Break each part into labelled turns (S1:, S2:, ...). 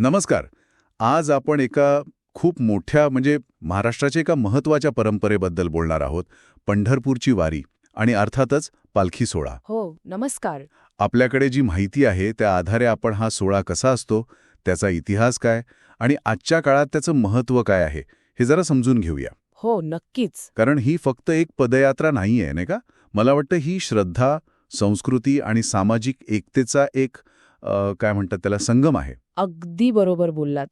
S1: नमस्कार. आज आपण एका खूप मोठ्या म्हणजे महाराष्ट्राच्या एका महत्त्वाच्या परंपरेबद्दल बोलणार आहोत. पंढरपूरची वारी आणि अर्थातच पालखी सोहळा.
S2: हो नमस्कार.
S1: आपल्याकडे जी माहिती आहे त्या आधारे आपण हा सोहळा कसा असतो त्याचा इतिहास काय आणि आजच्या काळात त्याचं महत्त्व काय आहे हे जरा समजून घेऊया.
S2: हो नक्कीच.
S1: कारण ही फक्त एक पदयात्रा नाही आहे नाही का? मला वाटतं ही श्रद्धा संस्कृती आणि सामाजिक एकतेचा एक काय म्हणतात त्याला संगम आहे.
S2: अगदी बरोबर बोललात.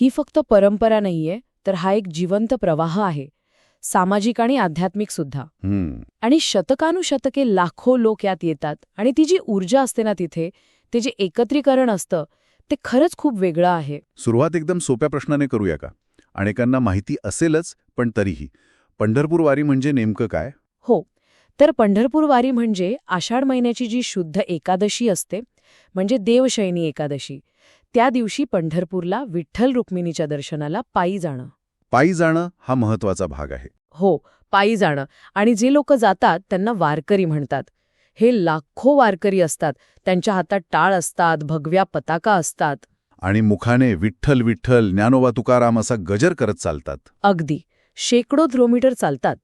S2: ही फक्त परंपरा नाहीये तर हा एक जिवंत प्रवाह आहे. सामाजिक आणि आध्यात्मिक सुद्धा.
S1: हम्म.
S2: आणि शतकानुशतके लाखो लोक यात येतात आणि ती जी ऊर्जा असते ना तिथे ते जे एकत्रीकरण असतं ते खरंच खूप वेगळं आहे.
S1: सुरुवात एकदम सोप्या प्रश्नाने करूया का? अनेकांना माहिती असेलच पण तरीही. पंढरपूर वारी म्हणजे नेमकं काय?
S2: हो. तर पंढरपूर वारी म्हणजे आषाढ महिन्याची जी शुद्ध एकादशी असते म्हणजे देवशयनी एकादशी. त्या दिवशी पंढरपूरला विठ्ठल रुक्मिणीच्या दर्शनाला पायी जाणं.
S1: पायी जाणं हा महत्त्वाचा भाग आहे.
S2: हो पायी जाणं. आणि जे लोक जातात त्यांना वारकरी म्हणतात. हे लाखो वारकरी असतात. त्यांच्या हातात टाळ असतात भगव्या पताका असतात.
S1: आणि मुखाने विठ्ठल विठ्ठल ज्ञानोबा तुकाराम असा गजर करत चालतात.
S2: अगदी. शेकडो किलोमीटर चालतात.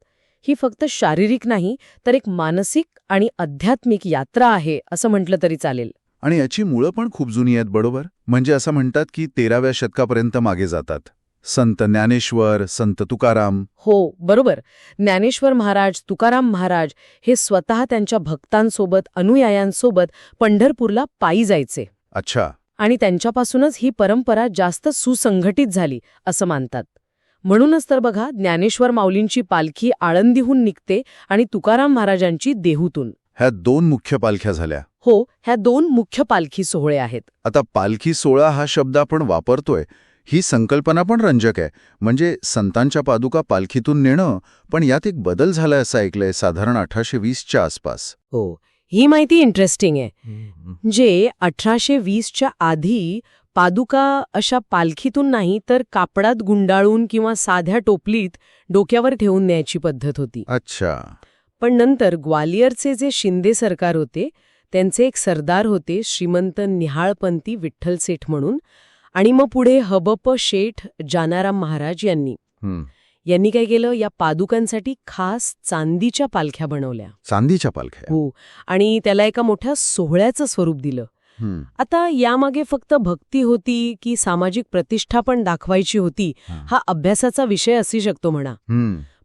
S2: ही फक्त शारीरिक नाही तर एक मानसिक आणि आध्यात्मिक यात्रा आहे असं म्हटलं तरी चालेल.
S1: आणि याची मुळं पण खूप जुनी आहेत बरोबर? म्हणजे असं म्हणतात की तेराव्या शतकापर्यंत मागे जातात. संत ज्ञानेश्वर संत तुकाराम.
S2: हो बरोबर. ज्ञानेश्वर महाराज तुकाराम महाराज हे स्वतः त्यांच्या भक्तांसोबत अनुयायांसोबत पंढरपूरला पायी जायचे.
S1: अच्छा.
S2: आणि त्यांच्यापासूनच ही परंपरा जास्त सुसंघटित झाली असं मानतात. म्हणूनच तर बघा ज्ञानेश्वर माऊलींची पालखी आळंदीहून निघते आणि तुकाराम महाराजांची देहूतून.
S1: ह्या दोन मुख्य पालख्या झाल्या.
S2: हो ह्या दोन मुख्य पालखी सोहळे आहेत.
S1: आता पालखी सोळा हा शब्द आपण वापरतोय ही संकल्पना पण रंजक आहे. म्हणजे संतांच्या पादुका पालखीतून नेणं पण यात एक बदल झालाय असं ऐकलंय साधारण अठराशे वीसच्या आसपास.
S2: हो ही माहिती इंटरेस्टिंग आहे. जे अठराशे वीसच्या आधी पादुका अशा पालखीतून नाही तर कापडात गुंडाळून किंवा साध्या टोपलीत डोक्यावर ठेवून न्यायची पद्धत होती.
S1: अच्छा.
S2: पण नंतर ग्वालियरचे जे शिंदे सरकार होते त्यांचे एक सरदार होते श्रीमंत निहाळपंती विठ्ठल सेठ म्हणून आणि मग पुढे हबप शेठ जानाराम महाराज यांनी. यांनी काय केलं या पादुकांसाठी खास चांदीच्या पालख्या बनवल्या
S1: चांदीच्या पालख्या
S2: हो आणि त्याला एका मोठ्या सोहळ्याचं स्वरूप दिलं. आता यामागे फक्त भक्ती होती की सामाजिक प्रतिष्ठा पण दाखवायची होती
S1: हा.
S2: हा अभ्यासाचा विषय असू शकतो म्हणा.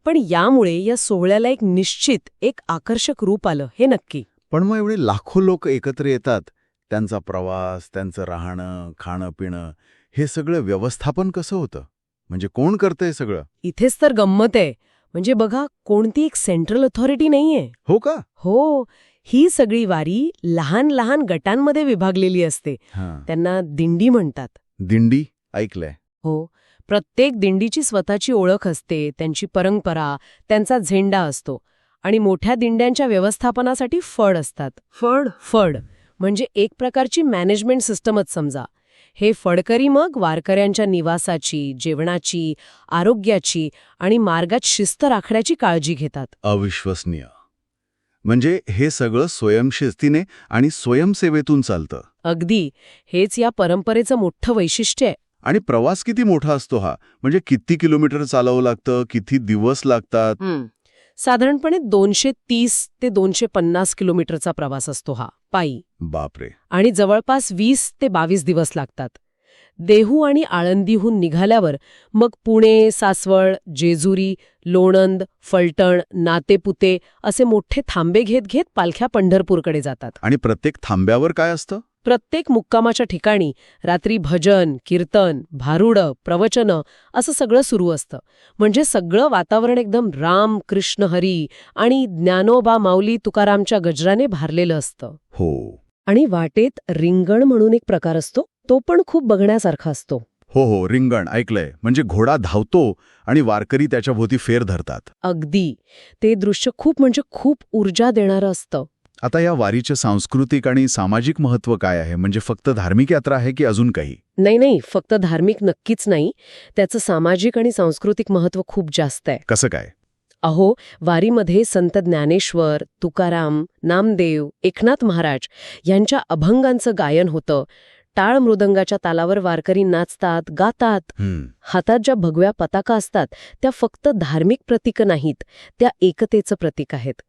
S2: पण यामुळे या सोहळ्याला एक निश्चित एक आकर्षक रूप आलं हे नक्की
S1: पण मग एवढे लाखो लोक एकत्र येतात. त्यांचा प्रवास त्यांचं राहणं खाणं पिणं हे सगळं व्यवस्थापन कसं होतं? म्हणजे कोण करतंय सगळं?
S2: इथेच तर गंमत आहे. म्हणजे बघा कोणती एक सेंट्रल अथॉरिटी नाहीये.
S1: हो का?
S2: हो. ही सगळी वारी लहान लहान गटांमध्ये विभागलेली असते. त्यांना दिंडी म्हणतात.
S1: दिंडी? ऐकलंय.
S2: हो. प्रत्येक दिंडीची स्वतःची ओळख असते त्यांची परंपरा त्यांचा झेंडा असतो. आणि मोठ्या दिंड्यांच्या व्यवस्थापनासाठी फड असतात. फड फड म्हणजे एक प्रकारची मॅनेजमेंट सिस्टमच समजा. हे फडकरी मग वारकऱ्यांच्या निवासाची जेवणाची आरोग्याची आणि मार्गात शिस्त राखण्याची काळजी घेतात.
S1: अविश्वसनीय. म्हणजे हे सगळं स्वयंशिस्तीने आणि स्वयंसेवेतून चालतं.
S2: अगदी. हेच या परंपरेचं मोठं वैशिष्ट्य आहे.
S1: आणि प्रवास किती मोठा असतो हा? म्हणजे किती किलोमीटर चालावं लागतं? किती दिवस लागतात?
S2: साधारणपणे दोनशे तीस ते दोनशे पन्नास किलोमीटरचा प्रवास असतो हा. पायी.
S1: बापरे.
S2: आणि जवळपास वीस ते बावीस दिवस लागतात. देहू आणि आळंदीहून निघाल्यावर मग पुणे सासवड जेजुरी लोणंद फलटण नातेपुते असे मोठे थांबे घेत घेत पालख्या पंढरपूरकडे जातात.
S1: आणि प्रत्येक थांब्यावर काय असतं?
S2: प्रत्येक मुक्कामाच्या ठिकाणी रात्री भजन कीर्तन भारुडं प्रवचनं असं सगळं सुरू असतं. म्हणजे सगळं वातावरण एकदम राम कृष्ण हरी आणि ज्ञानोबा माऊली तुकारामच्या गजराने भारलेलं असतं.
S1: हो.
S2: आणि वाटेत रिंगण म्हणून एक प्रकार असतो तो पण खूप बघण्यासारखा असतो.
S1: हो हो रिंगण ऐकलंय. म्हणजे घोडा धावतो आणि वारकरी त्याच्या भोवती फेर धरतात.
S2: अगदी. ते दृश्य खूप म्हणजे खूप ऊर्जा देणारं असतं.
S1: आता या वारीचे सांस्कृतिक आणि सामाजिक महत्त्व काय आहे? म्हणजे फक्त धार्मिक यात्रा आहे की अजून काही?
S2: नाही नाही फक्त धार्मिक नक्कीच नाही. त्याचं सामाजिक आणि सांस्कृतिक महत्त्व खूप जास्त आहे.
S1: कसं काय?
S2: अहो वारीमध्ये संत ज्ञानेश्वर तुकाराम नामदेव एकनाथ महाराज यांच्या अभंगांचं गायन होतं. टाळ मृदंगाच्या तालावर वारकरी नाचतात गातात. हातात ज्या भगव्या पताका असतात त्या फक्त धार्मिक प्रतीक नाहीत त्या एकतेचं प्रतीक आहेत.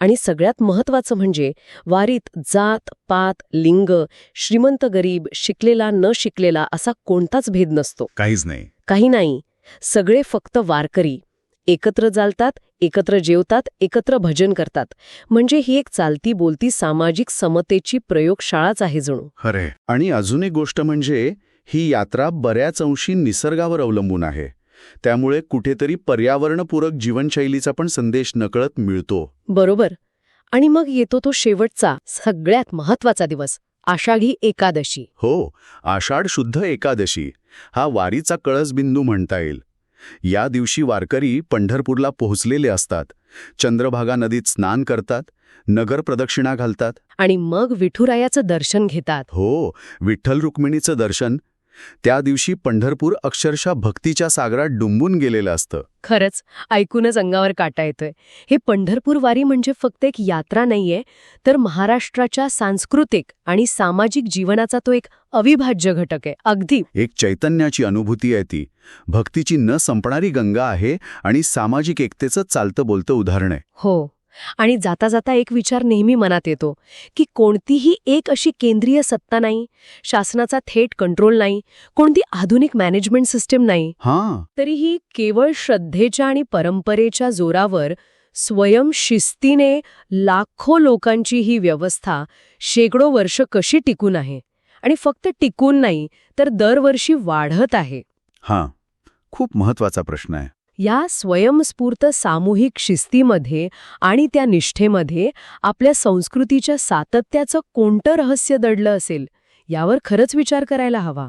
S2: आणि सगळ्यात महत्वाचं म्हणजे वारीत जात पात लिंग श्रीमंत गरीब शिकलेला न शिकलेला असा कोणताच भेद नसतो.
S1: काहीच नाही.
S2: काही नाही. सगळे फक्त वारकरी. एकत्र चालतात एकत्र जेवतात एकत्र भजन करतात. म्हणजे ही एक चालती बोलती सामाजिक समतेची प्रयोगशाळाच आहे जणू.
S1: खरे आणि अजून एक गोष्ट म्हणजे ही यात्रा बऱ्याच अंशी निसर्गावर अवलंबून आहे. त्यामुळे कुठेतरी पर्यावरणपूरक जीवनशैलीचा पण संदेश नकळत मिळतो.
S2: बरोबर. आणि मग येतो तो शेवटचा सगळ्यात महत्त्वाचा दिवस आषाढी एकादशी.
S1: हो आषाढ शुद्ध एकादशी हा वारीचा कळसबिंदू म्हणता येईल. या दिवशी वारकरी पंढरपूरला पोहोचलेले असतात. चंद्रभागा नदीत स्नान करतात नगर प्रदक्षिणा घालतात.
S2: आणि मग विठुरायाचं दर्शन घेतात.
S1: हो विठ्ठल रुक्मिणीचं दर्शन त्या दिवशी पंढरपूर अक्षरशः भक्तीच्या सागरात डुंबून गेलेलं असतं.
S2: खरंच ऐकूनच अंगावर काटा येतोय. हे पंढरपूर वारी म्हणजे फक्त एक यात्रा नाहीये तर महाराष्ट्राच्या सांस्कृतिक आणि सामाजिक जीवनाचा तो एक अविभाज्य घटक आहे. अगदी.
S1: एक चैतन्याची अनुभूती आहे ती. भक्तीची न संपणारी गंगा आहे आणि सामाजिक एकतेचं चालतं बोलतं उदाहरण आहे.
S2: हो. आणि जाता जाता एक विचार नेहमी मनात येतो की कोणतीही एक अशी केंद्रीय सत्ता नाही शासनाचा थेट कंट्रोल नाही कोणती आधुनिक मॅनेजमेंट सिस्टीम नाही.
S1: हां.
S2: तरीही केवळ श्रद्धेच्या आणि परंपरेच्या जोरावर स्वयंशिस्तीने लाखो लोकांची ही व्यवस्था शेकडो वर्ष कशी टिकून आहे? आणि फक्त टिकून नाही तर दरवर्षी वाढत आहे.
S1: हां. खूप महत्त्वाचा प्रश्न आहे.
S2: या स्वयंस्फूर्त सामूहिक शिस्तीमध्ये आणि त्या निष्ठेमध्ये आपल्या संस्कृतीच्या सातत्याचं कोणतं रहस्य दडलं असेल यावर खरंच विचार करायला हवा.